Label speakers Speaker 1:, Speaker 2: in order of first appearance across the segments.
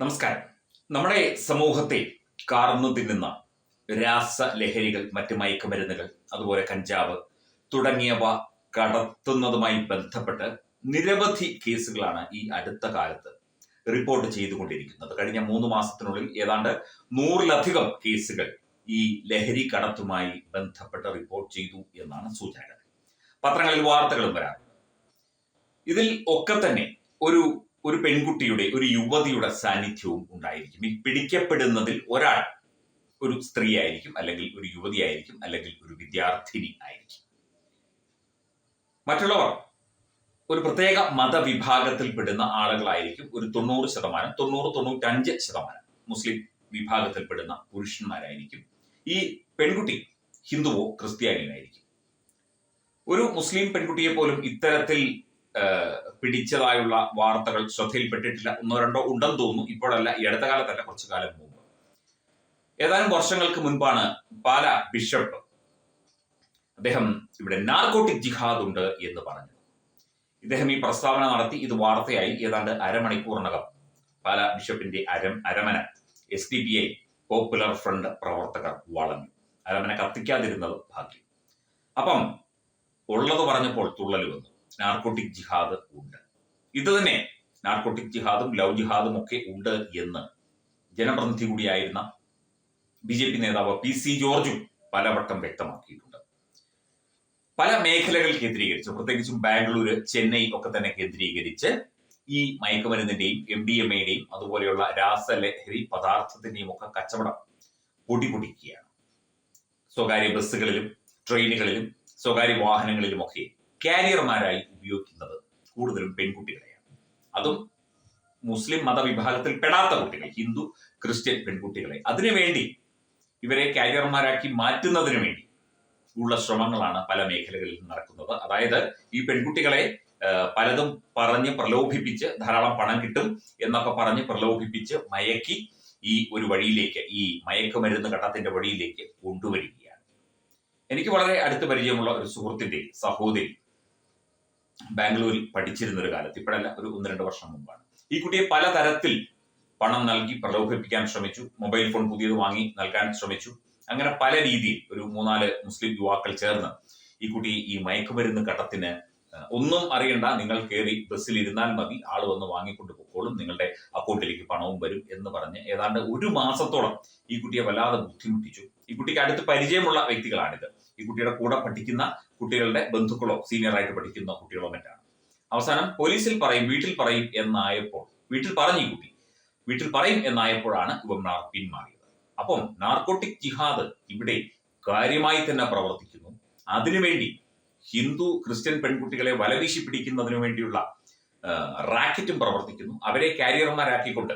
Speaker 1: നമസ്കാരം. നമ്മുടെ സമൂഹത്തെ കാർന്നു തിന്നുന്ന രാസലഹരികൾ മറ്റ് മയക്കുമരുന്നുകൾ അതുപോലെ കഞ്ചാവ് തുടങ്ങിയവ കടത്തുന്നതുമായി ബന്ധപ്പെട്ട് നിരവധി കേസുകളാണ് ഈ അടുത്ത കാലത്ത് റിപ്പോർട്ട് ചെയ്തുകൊണ്ടിരിക്കുന്നത്. കഴിഞ്ഞ മൂന്ന് മാസത്തിനുള്ളിൽ ഏതാണ്ട് നൂറിലധികം കേസുകൾ ഈ ലഹരി കടത്തുമായി ബന്ധപ്പെട്ട് റിപ്പോർട്ട് ചെയ്തു എന്നാണ് സൂചനകൾ. പത്രങ്ങളിൽ വാർത്തകളും വരാറുണ്ട്. ഇതിൽ ഒക്കെ തന്നെ ഒരു ഒരു പെൺകുട്ടിയുടെ ഒരു യുവതിയുടെ സാന്നിധ്യവും ഉണ്ടായിരിക്കും. ഈ പിടിക്കപ്പെടുന്നതിൽ ഒരാൾ ഒരു സ്ത്രീ ആയിരിക്കും അല്ലെങ്കിൽ ഒരു യുവതി ആയിരിക്കും അല്ലെങ്കിൽ ഒരു വിദ്യാർത്ഥിനി ആയിരിക്കും. മറ്റുള്ളവർ ഒരു പ്രത്യേക മതവിഭാഗത്തിൽപ്പെടുന്ന ആളുകളായിരിക്കും ഒരു തൊണ്ണൂറ് ശതമാനം തൊണ്ണൂറ് തൊണ്ണൂറ്റഞ്ച് ശതമാനം മുസ്ലിം വിഭാഗത്തിൽപ്പെടുന്ന പുരുഷന്മാരായിരിക്കും. ഈ പെൺകുട്ടി ഹിന്ദുവോ ക്രിസ്ത്യാനിയോ ആയിരിക്കും. ഒരു മുസ്ലിം പെൺകുട്ടിയെ പോലും ഇത്തരത്തിൽ പിടിച്ചതായുള്ള വാർത്തകൾ ശ്രദ്ധയിൽപ്പെട്ടിട്ടില്ല. ഒന്നോ രണ്ടോ ഉണ്ടെന്ന് തോന്നുന്നു. ഇപ്പോഴല്ല ഈ അടുത്ത കാലത്തല്ല കുറച്ചു കാലം മുമ്പ്. ഏതാനും വർഷങ്ങൾക്ക് മുൻപാണ് പാല ബിഷപ്പ് അദ്ദേഹം ഇവിടെ നാർക്കോട്ടിക് ജിഹാദ് ഉണ്ട് എന്ന് പറഞ്ഞു. ഇദ്ദേഹം ഈ പ്രസ്താവന നടത്തി. ഇത് വാർത്തയായി. ഏതാണ്ട് അരമണിക്കൂറിനകം പാല ബിഷപ്പിന്റെ അരം അരമന S D P I popular front പ്രവർത്തകർ വളഞ്ഞു. അരമന കത്തിക്കാതിരുന്നത് ഭാഗ്യം. അപ്പം ഉള്ളത് പറഞ്ഞപ്പോൾ തുള്ളൽ വന്നു. നാർക്കോട്ടിക് ജിഹാദ് ഉണ്ട്. ഇത് തന്നെ നാർക്കോട്ടിക് ജിഹാദും ലവ് ജിഹാദും ഒക്കെ ഉണ്ട് എന്ന് ജനപ്രതിനിധി കൂടിയായിരുന്ന ബി ജെ പി നേതാവ് പി സി ജോർജും പലവട്ടം വ്യക്തമാക്കിയിട്ടുണ്ട്. പല മേഖലകൾ കേന്ദ്രീകരിച്ച്. പ്രത്യേകിച്ചും ബാംഗ്ലൂര് ചെന്നൈ ഒക്കെ തന്നെ കേന്ദ്രീകരിച്ച് ഈ മയക്കുമരുന്നിന്റെയും എം ഡി എം എയുടെയും അതുപോലെയുള്ള രാസലഹരി പദാർത്ഥത്തിന്റെയും ഒക്കെ കച്ചവടം പൊടിപൊടിക്കുകയാണ് സ്വകാര്യ ബസ്സുകളിലും ട്രെയിനുകളിലും സ്വകാര്യ വാഹനങ്ങളിലുമൊക്കെ കാരിയർമാരായി ഉപയോഗിക്കുന്നത് കൂടുതലും പെൺകുട്ടികളെയാണ്. അതും മുസ്ലിം മതവിഭാഗത്തിൽ പെടാത്ത കുട്ടികൾ ഹിന്ദു ക്രിസ്ത്യൻ പെൺകുട്ടികളെ. അതിനുവേണ്ടി ഇവരെ കാരിയർമാരാക്കി മാറ്റുന്നതിന് വേണ്ടി ഉള്ള ശ്രമങ്ങളാണ് പല മേഖലകളിൽ നടക്കുന്നത്. അതായത് ഈ പെൺകുട്ടികളെ പലതും പറഞ്ഞ് പ്രലോഭിപ്പിച്ച് ധാരാളം പണം കിട്ടും എന്നൊക്കെ പറഞ്ഞ് പ്രലോഭിപ്പിച്ച് മയക്കി ഈ ഒരു വഴിയിലേക്ക് ഈ മയക്കുമരുന്ന് ഘട്ടത്തിന്റെ വഴിയിലേക്ക് കൊണ്ടുവരികയാണ്. എനിക്ക് വളരെ അടുത്ത് പരിചയമുള്ള ഒരു സുഹൃത്തിന്റെ സഹോദരി ബാംഗ്ലൂരിൽ പഠിച്ചിരുന്ന ഒരു കാലത്ത് ഇപ്പോഴല്ല ഒരു ഒന്ന് രണ്ട് വർഷം മുമ്പാണ്. ഈ കുട്ടിയെ പലതരത്തിൽ പണം നൽകി പ്രലോഭിപ്പിക്കാൻ ശ്രമിച്ചു മൊബൈൽ ഫോൺ പുതിയത് വാങ്ങി നൽകാൻ ശ്രമിച്ചു. അങ്ങനെ പല രീതിയിൽ ഒരു മൂന്നാൽ മുസ്ലിം യുവാക്കൾ ചേർന്ന് ഈ കുട്ടി ഈ മയക്കുമരുന്ന് ഘട്ടത്തിന് ഒന്നും അറിയണ്ട നിങ്ങൾ കയറി ബസ്സിൽ ഇരുന്നാൽ മതി ആൾ വന്ന് വാങ്ങിക്കൊണ്ട് പൊക്കോളും നിങ്ങളുടെ അക്കൗണ്ടിലേക്ക് പണവും വരും എന്ന് പറഞ്ഞ് ഏതാണ്ട് ഒരു മാസത്തോളം ഈ കുട്ടിയെ വല്ലാതെ ബുദ്ധിമുട്ടിച്ചു. ഈ കുട്ടിക്ക് അടുത്ത് പരിചയമുള്ള വ്യക്തികളാണിത്. ഈ കുട്ടിയുടെ കൂടെ പഠിക്കുന്ന കുട്ടികളുടെ ബന്ധുക്കളോ സീനിയർ ആയിട്ട് പഠിക്കുന്ന കുട്ടികളോ മറ്റാണ്. അവസാനം പോലീസിൽ പറയും വീട്ടിൽ പറയും എന്നായപ്പോൾ വീട്ടിൽ പറഞ്ഞു ഈ കുട്ടി. വീട്ടിൽ പറയും എന്നായപ്പോഴാണ് ഇവന്മാർ പിന്മാറിയത്. അപ്പം നാർക്കോട്ടിക് ജിഹാദ് ഇവിടെ കാര്യമായി തന്നെ പ്രവർത്തിക്കുന്നു. അതിനുവേണ്ടി ഹിന്ദു ക്രിസ്ത്യൻ പെൺകുട്ടികളെ വലവീശി പിടിക്കുന്നതിനു വേണ്ടിയുള്ള റാക്കറ്റും പ്രവർത്തിക്കുന്നു. അവരെ കാരിയർമാരാക്കിക്കൊണ്ട്.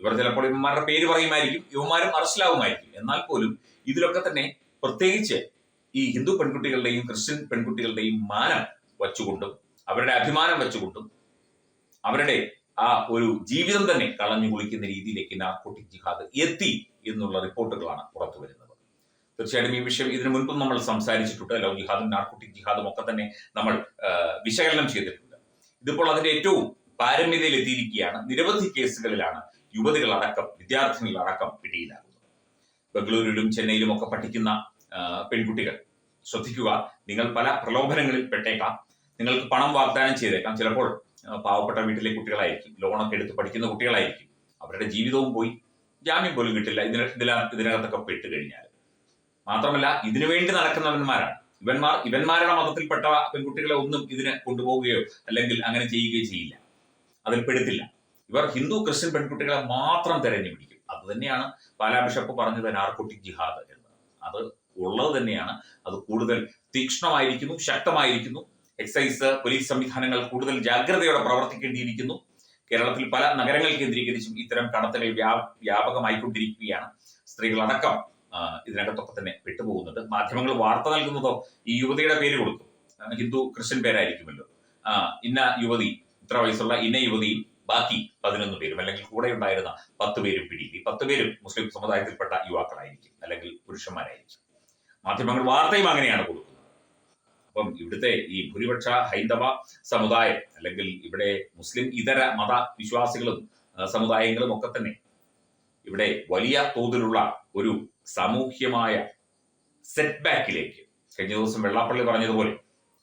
Speaker 1: ഇവർ ചിലപ്പോൾ ഇവന്മാരുടെ പേര് പറയുമായിരിക്കും ഇവന്മാരും അറസ്റ്റിലാവുമായിരിക്കും. എന്നാൽ പോലും ഇതിലൊക്കെ തന്നെ പ്രത്യേകിച്ച് ഈ ഹിന്ദു പെൺകുട്ടികളുടെയും ക്രിസ്ത്യൻ പെൺകുട്ടികളുടെയും മാനം വച്ചുകൊണ്ടും അവരുടെ അഭിമാനം വെച്ചുകൊണ്ടും അവരുടെ ആ ഒരു ജീവിതം തന്നെ കളഞ്ഞു കുളിക്കുന്ന രീതിയിലേക്ക് നാർക്കോട്ടിക് ജിഹാദ് എത്തി എന്നുള്ള റിപ്പോർട്ടുകളാണ് പുറത്തു വരുന്നത്. തീർച്ചയായിട്ടും ഈ വിഷയം ഇതിനു മുൻപും നമ്മൾ സംസാരിച്ചിട്ടുണ്ട്. ലവ് ജിഹാദും നാർക്കോട്ടിക് ജിഹാദും ഒക്കെ തന്നെ നമ്മൾ വിശകലനം ചെയ്തിട്ടുണ്ട്. ഇതിപ്പോൾ അതിന്റെ ഏറ്റവും പാരമ്യതയിൽ എത്തിയിരിക്കുകയാണ്. നിരവധി കേസുകളിലാണ് യുവതികളടക്കം വിദ്യാർത്ഥിനികളടക്കം പിടിയിലാകുന്നത്. ബംഗളൂരുവിലും ചെന്നൈയിലും ഒക്കെ പഠിക്കുന്ന പെൺകുട്ടികൾ ശ്രദ്ധിക്കുക. നിങ്ങൾ പല പ്രലോഭനങ്ങളിൽ പെട്ടേക്കാം. നിങ്ങൾക്ക് പണം വാഗ്ദാനം ചെയ്തേക്കാം. ചിലപ്പോൾ പാവപ്പെട്ട വീട്ടിലെ കുട്ടികളായിരിക്കും. ലോണൊക്കെ എടുത്ത് പഠിക്കുന്ന കുട്ടികളായിരിക്കും. അവരുടെ ജീവിതവും പോയി. ജാമ്യം പോലും കിട്ടില്ല. ഇതിന ഇതിനകത്തൊക്കെ പെട്ട് കഴിഞ്ഞാൽ. മാത്രമല്ല ഇതിനു വേണ്ടി നടക്കുന്നവന്മാരാണ്. ഇവന്മാർ ഇവന്മാരുടെ മതത്തിൽപ്പെട്ട പെൺകുട്ടികളെ ഒന്നും ഇതിനെ കൊണ്ടുപോവുകയോ അല്ലെങ്കിൽ അങ്ങനെ ചെയ്യുകയോ ചെയ്യില്ല. അതിൽ പെടുത്തില്ല. ഇവർ ഹിന്ദു ക്രിസ്ത്യൻ പെൺകുട്ടികളെ മാത്രം തെരഞ്ഞു പിടിക്കും. അത് തന്നെയാണ് പാലാ ബിഷപ്പ് പറഞ്ഞത് നാർക്കോട്ടിക് ജിഹാദ് എന്ന്. അത് ഉള്ളത് തന്നെയാണ്. അത് കൂടുതൽ തീക്ഷ്ണമായിരിക്കുന്നു ശക്തമായിരിക്കുന്നു. എക്സൈസ് പോലീസ് സംവിധാനങ്ങൾ കൂടുതൽ ജാഗ്രതയോടെ പ്രവർത്തിക്കേണ്ടിയിരിക്കുന്നു. കേരളത്തിൽ പല നഗരങ്ങൾ കേന്ദ്രീകരിച്ചും ഇത്തരം കടത്തലുകൾ വ്യാ വ്യാപകമായിക്കൊണ്ടിരിക്കുകയാണ്. സ്ത്രീകളടക്കം ഇതിനകത്തൊക്കെ തന്നെ പെട്ടുപോകുന്നുണ്ട്. മാധ്യമങ്ങൾ വാർത്ത നൽകുന്നതോ ഈ യുവതിയുടെ പേര് കൊടുക്കും. ഹിന്ദു ക്രിസ്ത്യൻ പേരായിരിക്കുമല്ലോ. ആ ഇന്ന യുവതി ഇത്ര വയസ്സുള്ള ഇന്ന യുവതിയും ബാക്കി പതിനൊന്ന് പേരും അല്ലെങ്കിൽ കൂടെ ഉണ്ടായിരുന്ന പത്ത് പേരും പിടിയിൽ പത്ത് പേരും മുസ്ലിം സമുദായത്തിൽപ്പെട്ട യുവാക്കളായിരിക്കും അല്ലെങ്കിൽ പുരുഷന്മാരായിരിക്കും. മാധ്യമങ്ങൾ വാർത്തയും അങ്ങനെയാണ് കൊടുക്കുന്നത്. അപ്പം ഇവിടുത്തെ ഈ ഭൂരിപക്ഷ ഹൈന്ദവ സമുദായം അല്ലെങ്കിൽ ഇവിടെ മുസ്ലിം ഇതര മത വിശ്വാസികളും സമുദായങ്ങളും ഒക്കെ തന്നെ ഇവിടെ വലിയ തോതിലുള്ള ഒരു സാമൂഹ്യമായ സെറ്റ് ബാക്കിലേക്ക് കഴിഞ്ഞ ദിവസം വെള്ളാപ്പള്ളി പറഞ്ഞതുപോലെ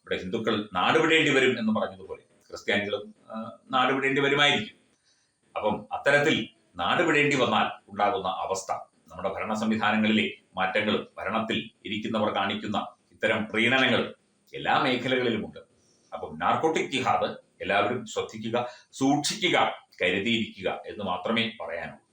Speaker 1: ഇവിടെ ഹിന്ദുക്കൾ നാടുവിടേണ്ടി വരും എന്ന് പറഞ്ഞതുപോലെ ക്രിസ്ത്യാനികളും നാടുവിടേണ്ടി വരുമായിരിക്കും. അപ്പം അത്തരത്തിൽ നാടുവിടേണ്ടി വന്നാൽ ഉണ്ടാകുന്ന അവസ്ഥ നമ്മുടെ ഭരണ സംവിധാനങ്ങളിലെ മാറ്റങ്ങളും ഭരണത്തിൽ ഇരിക്കുന്നവർ കാണിക്കുന്ന ഇത്തരം പ്രീണനങ്ങൾ എല്ലാ മേഖലകളിലുമുണ്ട്. അപ്പം നാർക്കോട്ടിക് ജിഹാദ് എല്ലാവരും ശ്രദ്ധിക്കുക സൂക്ഷിക്കുക കരുതിയിരിക്കുക എന്ന് മാത്രമേ പറയാനുള്ളൂ.